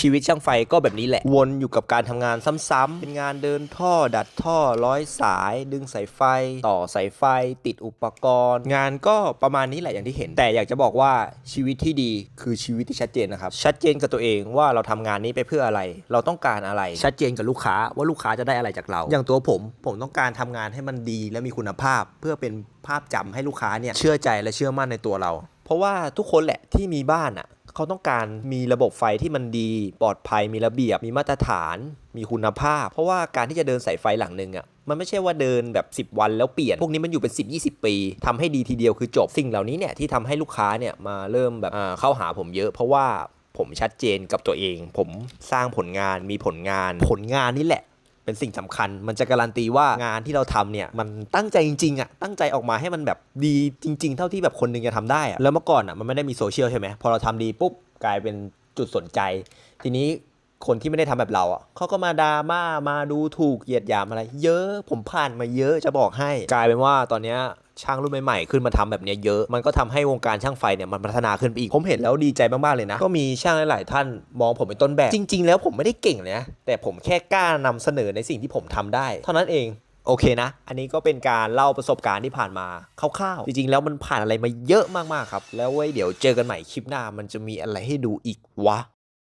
ชีวิตช่างไฟก็แบบนี้แหละ วนอยู่กับการทำงานซ้ำๆเป็นงานเดินท่อดัดท่อร้อยสาย ดึงสายไฟ ต่อสายไฟ ติดอุปกรณ์ งานก็ประมาณนี้แหละอย่างที่เห็น แต่อยากจะบอกว่าชีวิตที่ดีคือชีวิตที่ชัดเจนนะครับ ชัดเจนกับตัวเองว่าเราทำงานนี้ไปเพื่ออะไร เราต้องการอะไร ชัดเจนกับลูกค้าว่าลูกค้าจะได้อะไรจากเรา อย่างตัวผม ผมต้องการทำงานให้มันดีและมีคุณภาพ เพื่อเป็นภาพจำให้ลูกค้าเนี่ยเชื่อใจและเชื่อมั่นในตัวเรา เพราะว่าทุกคนแหละที่มีบ้านอะ เขาต้องการมีระบบไฟที่มันดี ปลอดภัยมีระเบียบ มีมาตรฐาน มีคุณภาพ เพราะว่าการที่จะเดินสายไฟหลังหนึ่งอะมันไม่ใช่ว่าเดินแบบ 10 วันแล้วเปลี่ยน พวกนี้มันอยู่เป็น 10 20 ปีทำให้ดีทีเดียวคือจบสิ่งเหล่านี้เนี่ยที่ทำให้ลูกค้าเนี่ยมาเริ่มแบบเข้าหาผมเยอะ เพราะว่าผมชัดเจนกับตัวเอง ผมสร้างผลงานมีผลงาน ผลงานนี่แหละ เป็นสิ่งสำคัญ มันจะการันตีว่างานที่เราทำเนี่ยมันตั้งใจจริงๆอะตั้งใจออกมาให้มันแบบดีจริง ๆ เท่าที่แบบคนหนึงจะทำได้อะแล้วเมื่อก่อนอะมันไม่ได้มีโซเชียลใช่ไหมพอเราทำดีปุ๊บกลายเป็นจุดสนใจ ทีนี้ คนที่ไม่ได้ทำแบบเราอะเขาก็มาดราม่ามาดูถูกเหยียดหยามอะไร เยอะผมผ่านมาเยอะจะบอกให้ กลายเป็นว่าตอนเนี้ยช่างรุ่นใหม่ๆ ขึ้นมาทำแบบนี้เยอะ มันก็ทำให้วงการช่างไฟเนี่ยมันพัฒนาขึ้นไปอีก ผมเห็นแล้วดีใจมากๆเลยนะ ก็มีช่างหลายๆท่านมองผมเป็นต้นแบบ จริง ๆ แล้วผมไม่ได้เก่งเลยนะ แต่ผมแค่กล้านำเสนอในสิ่งที่ผมทำได้ เท่านั้นเอง โอเคนะ อันนี้ก็เป็นการเล่าประสบการณ์ที่ผ่านมาคร่าวๆ จริงๆ แล้วมันผ่านอะไรมาเยอะมากๆ ครับ แล้วไว้เดี๋ยวเจอกันใหม่คลิปหน้า มันจะมีอะไรให้ดูอีกวะ